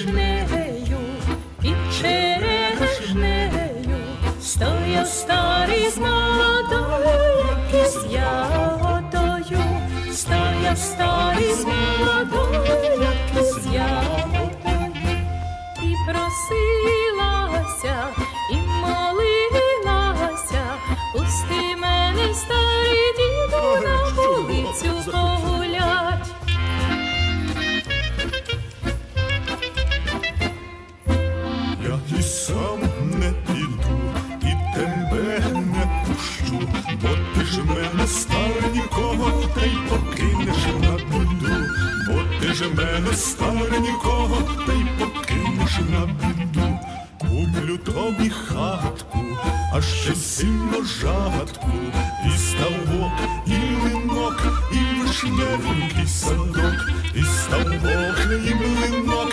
вишнею, під черешнею, стояв старий з молодою, із ягодою, стояв старий з молодою, із ягодою, і просилася, і сам не піду, і тебе не пущу, бо ти ж мене стара нікого, та й покинеш на біду, бо ти ж мене стара нікого, та й покинеш на біду, куплю тобі хатку, а ще сильно жатку, і ставок, і линок, і вишневенький садок, і ставок, і млинок.